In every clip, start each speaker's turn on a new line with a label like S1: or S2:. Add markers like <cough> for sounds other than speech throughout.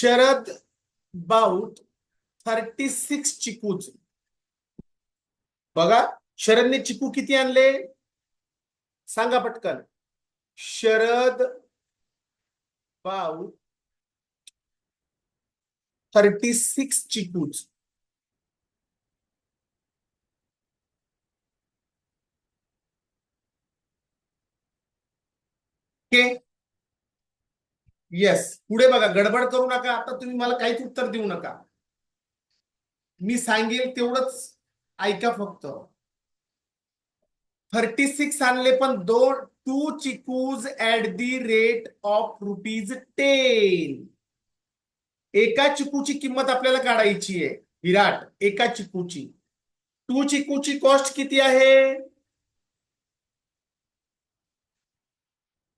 S1: Sharad bought thirty six chikoos बघा शरदने चिकू किती आणले? सांगा पटकन. Sharad bought thirty six chikoos okay yes पुढे बघा गडबड करू नका. आता तुम्ही मला काहीच उत्तर देऊ नका. मी सांगेल तेवढंच. ऐका फक्त. थर्टी सिक्स आणले पण दोन two chikoos at the rate of rupees ten एका चिकूची किंमत आपल्याला काढायची आहे. विराट एका चिकूची. टू चिकूची कॉस्ट किती आहे?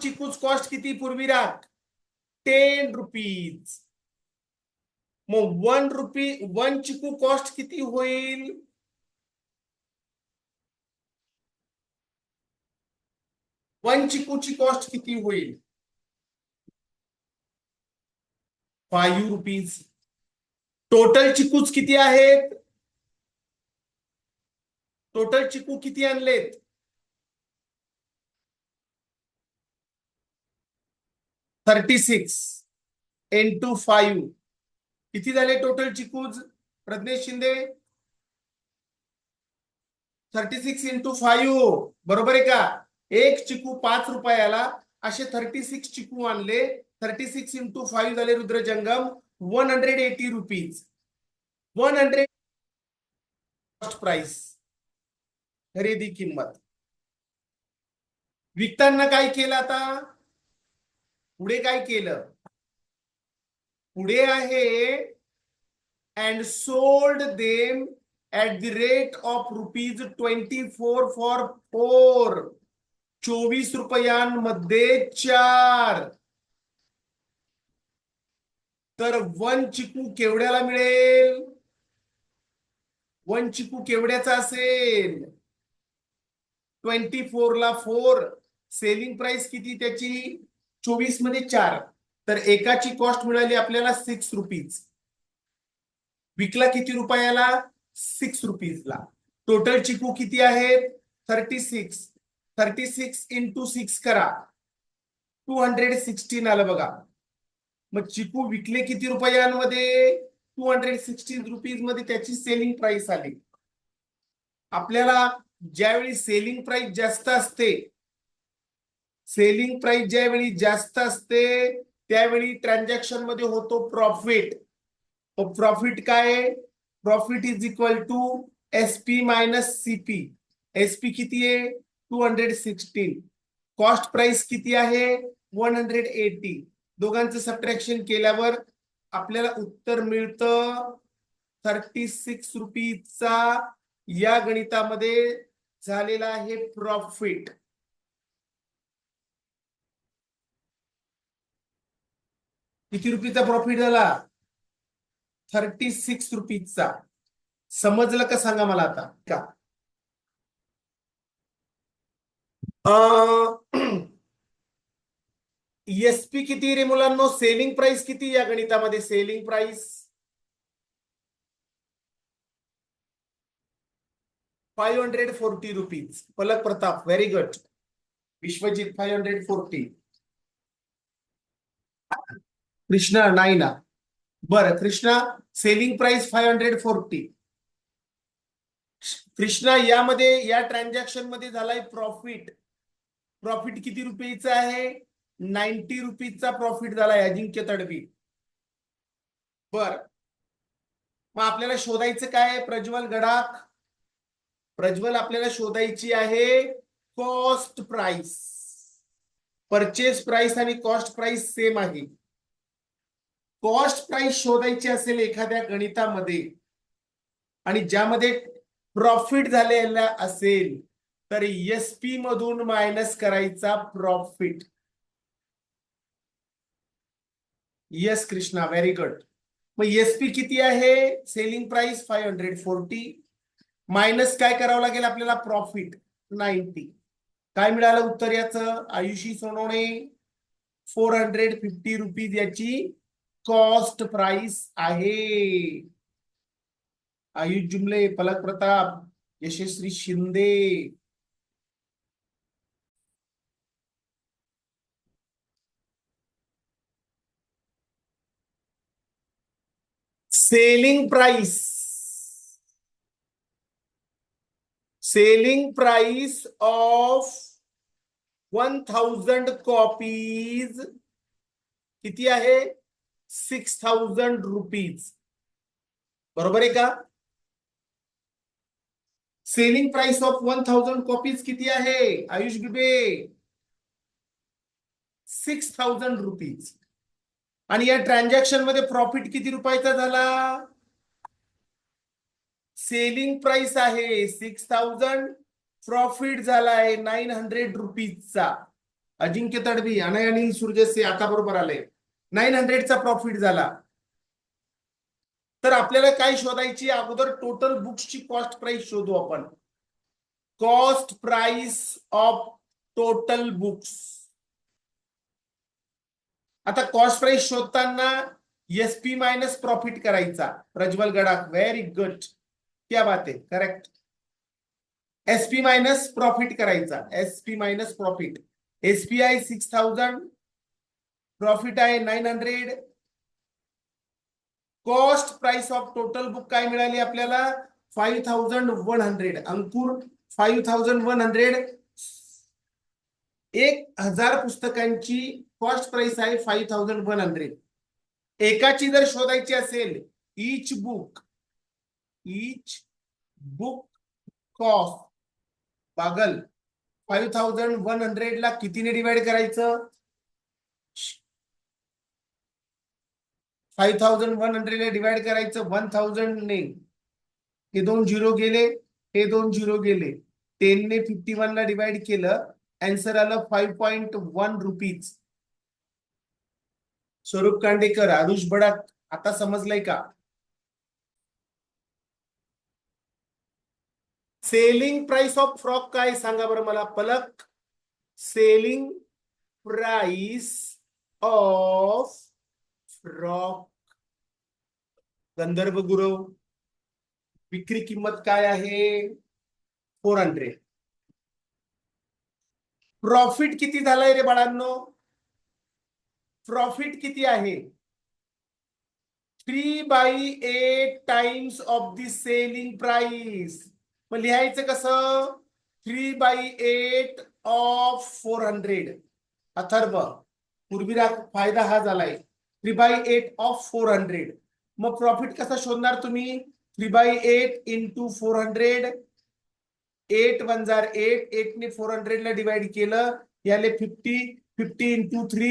S1: चिकूच कॉस्ट किती पूर्वीराट टेन रुपीज मग one rupee one chikoo cost किती होईल? वन चिकूची कॉस्ट किती होईल? फाईव्ह रुपीज टोटल चिकूच किती आहेत? टोटल चिकू किती आणलेत? Thirty six into five किती झाले total chikoos? Pragnesh Shinde? Thirty six into five बरोबर आहे का? एक चिकू पाच रुपयाला असे थर्टी सिक्स चिकू आणले. थर्टी सिक्स इंटू फाईव्ह झाले Rudrajangam. One hundred eighty rupees one hundred price खरेदी किंमत. विकताना काय केलं आता? पुढे काय केलं? पुढे आहे and sold them at the rate of rupees twenty four for four चोवीस रुपयांमध्ये चार. तर वन चिकू केवढ्याला मिळेल? वन चिकू केवढ्याचा असेल? ट्वेंटी फोर ला फोर सेलिंग प्राइस किती त्याची? चोवीसमध्ये चार तर एकाची कॉस्ट मिळाली आपल्याला सिक्स रुपीज विकला किती रुपयाला? सिक्स रुपीजला टोटल चिकू किती आहेत? Thirty six thirty six into six करा. टू हंड्रेड सिक्स्टीन आलं बघा. मग चिकू विकले किती रुपयांमध्ये? टू हंड्रेड सिक्स्टीन रुपीजमध्ये त्याची सेलिंग प्राइस आली. आपल्याला ज्यावेळी सेलिंग प्राइस जास्त असते सेलिंग प्राइस ज्यावेळी जास्त असते त्यावेळी ट्रान्झॅक्शनमध्ये होतो प्रॉफिट प्रॉफिट काय? Profit is equal to S P minus CP S P किती आहे? Two hundred sixteen cost price किती आहे? वन हंड्रेड एटी दोघांचं सबट्रॅक्शन केल्यावर आपल्याला उत्तर मिळतं थर्टी सिक्स रुपीजचा या गणितामध्ये झालेला आहे प्रॉफिट किती रुपीचा प्रॉफिट झाला? थर्टी सिक्स रुपीजचा समजलं का सांगा मला आता? का? एसपी <clears throat> किती रे मुलांनो? सेलिंग प्राइस किती या गणितामध्ये? Selling price five hundred forty rupees Palak Pratap very good Vishwajit five hundred forty Krishna नाही ना बरं Krishna selling price five hundred forty Krishna यामध्ये या ट्रान्झॅक्शनमध्ये झालाय प्रॉफिट प्रॉफिट किती रुपयेचा आहे? नाईन्टी रुपीजचा प्रॉफिट झालाय अजिंक्य तडवी. बर. मग आपल्याला शोधायचं काय प्रज्वल गडाख. प्रज्वल आपल्याला शोधायची आहे कॉस्ट प्राइस परचेस प्राइस आणि कॉस्ट प्राइस सेम आहे. कॉस्ट प्राइस शोधायची असेल एखाद्या गणितामध्ये आणि ज्यामध्ये प्रॉफिट झालेला असेल तर एस पी मधून मायनस करायचा profit. Yes Krishna very good मग एस पी किती आहे? Selling price five hundred forty minus काय करावं लागेल आपल्याला? प्रॉफिट नाईन्टी काय मिळालं उत्तर याचं? Ayushi Sonawane four hundred fifty rupees याची कॉस्ट प्राइस आहे. Ayush Jumle Palak Pratap Yashasvi Shinde. Selling price. Selling price of one thousand copies किती आहे? सिक्स थाउजंड रुपीज बरोबर आहे का? Selling price of one thousand copies किती आहे? Ayush Bibe. Six thousand rupees आणि या ट्रान्झॅक्शनमध्ये प्रॉफिट किती रुपयाचा झाला? सेलिंग प्राइस आहे सिक्स थाउजंड प्रॉफिट झाला आहे नाईन हंड्रेड रुपीजचा अजिंक्य तडवी आणि अनिल सुरजसे आता बरोबर आले. नाईन हंड्रेडचा प्रॉफिट झाला. तर आपल्याला काय शोधायची? अगोदर टोटल बुक्सची कॉस्ट प्राइस शोधू आपण. Cost price of total books आता कॉस्ट प्राइस शोधताना एसपी मायनस प्रॉफिट करायचा. प्रज्वल गडाख व्हेरी गुड क्या बात आहे करेक्ट एसपी मायनस प्रॉफिट करायचा. एसपी मायनस प्रॉफिट एसपीआय सिक्स थाउजंड प्रॉफिट आहे nine hundred cost price of total book काय मिळाली आपल्याला? Five thousand one hundred Ankur five thousand one hundred एक हजार पुस्तकांची कॉस्ट प्राइस आहे फाईव्ह थाउजंड वन हंड्रेड एकाची जर शोधायची असेल each book each book cost पागल. फाईव्ह थाउजंड वन हंड्रेड ला कितीने डिवाइड करायचं? फाईव्ह थाउजंड वन हंड्रेड ला डिवाइड करायचं वन थाउजंड ने हे दोन झिरो गेले हे दोन झिरो गेले. टेन ने फिफ्टी वन ला डिवाइड केलं अँसर आलं five point one rupees Swaroop Kandekar Aarush बडाक आता समजलंय का? सेलिंग प्राइस ऑफ फ्रॉक काय? सांगा बरं मला Palak. Selling price of frock Gandharva Gurav. विक्री किंमत काय आहे? फोर हंड्रेड प्रॉफिट किती झालाय रे बाळांनो? प्रॉफिट किती आहे? Three by eight times of the selling price मग लिहायचं कसं? Three by eight of four hundred Atharva. पूर्वी फायदा हा झालाय. Three by eight of four hundred मग प्रॉफिट कसा शोधणार तुम्ही? Three by eight into four hundred eight one jar eight eight ने फोर हंड्रेड ला डिवाइड केलं. याले fifty fifty into three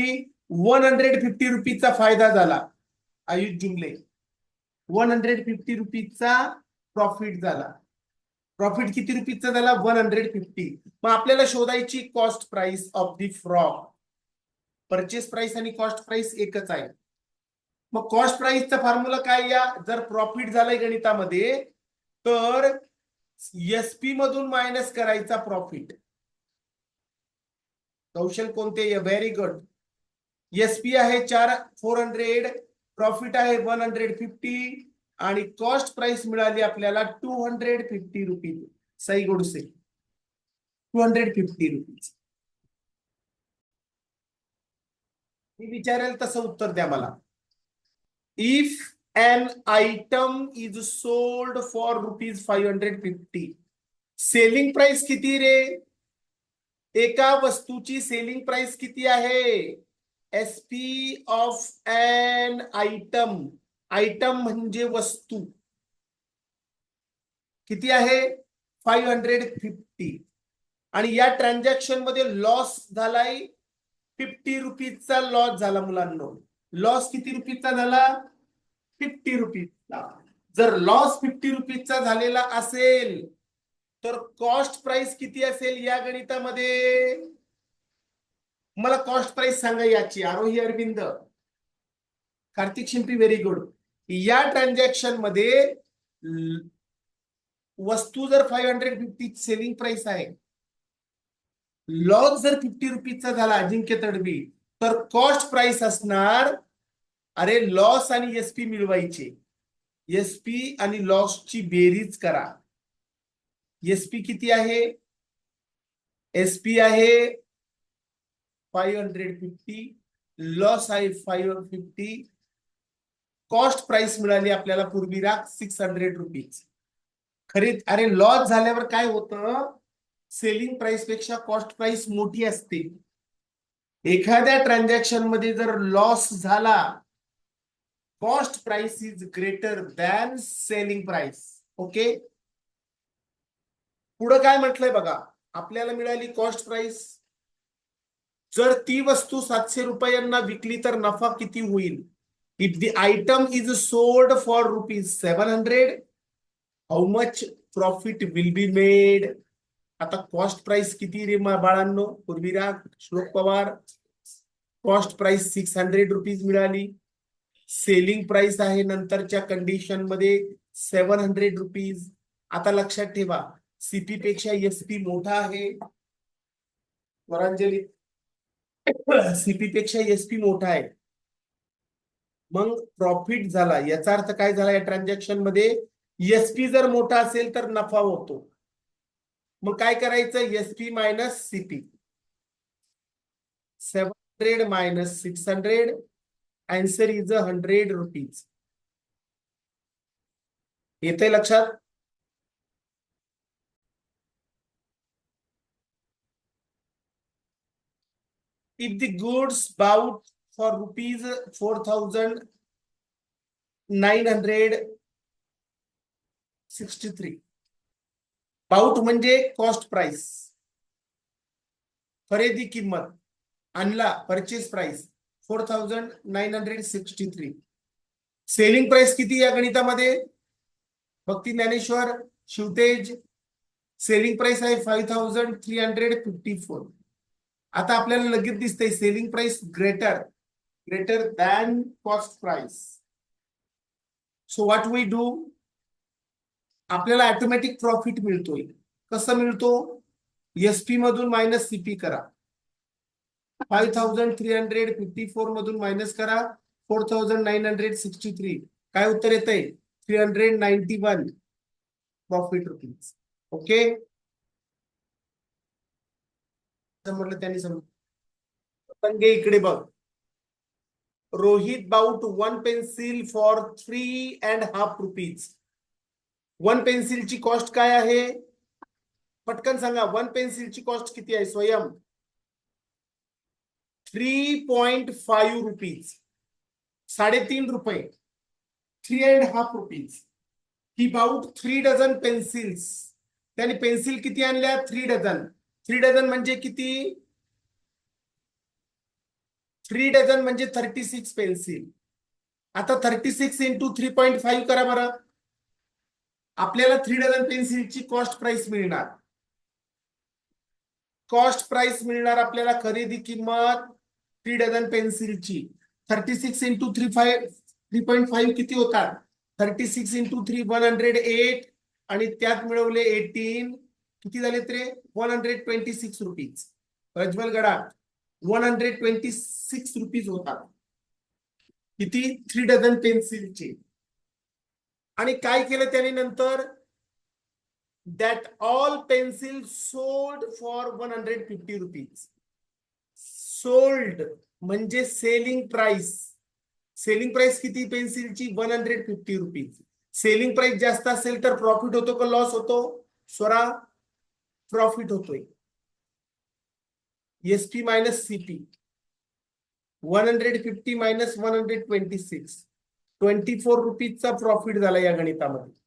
S1: one hundred fifty रुपीजचा फायदा झाला. Ayush Jumle one hundred fifty रुपीजचा profit झाला. प्रॉफिट किती रुपीजचा झाला? वन हंड्रेड फिफ्टी मग आपल्याला शोधायची cost price of the frock purchase price आणि कॉस्ट प्राइस एकच आहे. मग कॉस्ट प्राइसचा फॉर्म्युला काय या? जर प्रॉफिट झालंय गणितामध्ये तर एसपी मधून मायनस करायचा प्रॉफिट कौशल कोणते? व्हेरी गुड एसपी आहे चार फोर हंड्रेड प्रॉफिट आहे वन हंड्रेड फिफ्टी आणि कॉस्ट प्राइस मिळाली आपल्याला two hundred fifty rupees Sai Godse. Two hundred fifty rupees मी विचारेल तसं उत्तर द्या मला. If an item is sold for rupees 550 selling price किती रे? एका वस्तूची सेलिंग प्राइस किती आहे? S P of an item item म्हणजे वस्तू. किती आहे? फाईव्ह हंड्रेड फिफ्टी आणि या ट्रान्झॅक्शनमध्ये लॉस झालाय फिफ्टी रुपीजचा लॉस झाला मुलांना. लॉस किती रुपीजचा झाला? फिफ्टी रुपीजचा. जर लॉस फिफ्टी रुपीजचा झालेला असेल तर कॉस्ट प्राइस किती असेल या गणितामध्ये? मला कॉस्ट प्राइस सांगा याची. आरोही अरविंद. कार्तिक शिंपी व्हेरी गुड या ट्रान्झॅक्शनमध्ये वस्तू जर five hundred fifty selling price आहे लॉस जर फिफ्टी रुपीजचा झाला अजिंक्य तडवी तर कॉस्ट प्राइस असणार अरे लॉस आणि एसपी मिळवायचे. एसपी आणि लॉसची बेरीज करा. एसपी किती आहे? एसपी आहे फाईव्ह हंड्रेड फिफ्टी लॉस आहे फाईव्ह फिफ्टी कॉस्ट प्राइस मिळाली आपल्याला पूर्वी राख सिक्स हंड्रेड रुपीज खरी अरे लॉस झाल्यावर काय होतं? सेलिंग प्राइसपेक्षा कॉस्ट प्राइस मोठी असते. एखाद्या ट्रान्झॅक्शनमध्ये जर लॉस झाला cost price is greater than selling price okay पुढं काय म्हटलंय बघा? आपल्याला मिळाली कॉस्ट प्राइस जर ती वस्तू सातशे रुपयांना विकली तर नफा किती होईल? If the item is sold for rupees seven hundred how much profit will be made आता कॉस्ट प्राइस किती रे बाळांनो? पूर्वीराग Shlok Pawar. Cost price six hundred rupees मिळाली. सेलिंग प्राइस आहे नंतरच्या कंडिशनमध्ये सेवन हंड्रेड रुपीज आता लक्षात ठेवा सीपी पेक्षा एसपी मोठा आहे. वरांजली. सीपी पेक्षा एसपी मोठा आहे. मग प्रॉफिट झाला. याचा अर्थ काय झाला या ट्रान्झॅक्शनमध्ये? एसपी जर मोठा असेल तर नफा होतो. मग काय करायचं? S P minus CP seven hundred minus six hundred answer is a hundred rupees येते लक्षात? If the good bought for rupees four thousand nine hundred sixty three पाऊट म्हणजे कॉस्ट प्राइस खरेदी किंमत. आणला purchase price four thousand nine hundred sixty three selling price किती या गणितामध्ये? Bhakti Dnyaneshwar Shivtej. Selling price आहे five thousand three hundred fifty four आता आपल्याला लगेच दिसतंय selling price greater greater than cost price so what we do आपल्याला ऑटोमॅटिक प्रॉफिट मिळतोय. कसं मिळतो? एसपी मधून मायनस सीपी करा. Five thousand three hundred fifty four मधून मायनस करा. Four thousand nine hundred sixty three काय उत्तर येत आहे three hundred ninety one profit rupees okay म्हटलं त्यांनी समज इकडे बघ. Rohit bought one pencil for three and half rupees one पेन्सिलची cost काय आहे? पटकन सांगा वन पेन्सिलची कॉस्ट किती आहे? स्वयं? थ्री पॉइंट फाईव्ह रुपीज साडेतीन रुपये. Three and half rupees he bought three dozen pencils त्याने पेन्सिल किती आणल्या? थ्री डझन थ्री डझन म्हणजे किती? थ्री डझन म्हणजे थर्टी सिक्स पेन्सिल आता thirty six into three point five करा बरं. आपल्याला थ्री डझन पेन्सिलची कॉस्ट प्राइस मिळणार. कॉस्ट प्राइस मिळणार आपल्याला खरेदी किंमत three dozen पेन्सिलची thirty six into three five three point five किती होतात? Thirty six into three one hundred eight आणि त्यात मिळवले एटीन किती झाले तरी? One hundred twenty six rupees Prajwal Gada one hundred twenty six rupees होतात. किती? थ्री डझन पेन्सिलचे आणि काय केलं त्याने नंतर? That all pencil sold for one hundred fifty rupees sold म्हणजे सेलिंग प्राइस सेलिंग प्राइस किती पेन्सिलची one hundred fifty rupees selling price जास्त असेल तर प्रॉफिट होतो का लॉस होतो? स्वरा प्रॉफिट होतोय. SP minus CP one hundred fifty minus one hundred twenty six twenty four रुपीजचा profit झाला या गणितामध्ये.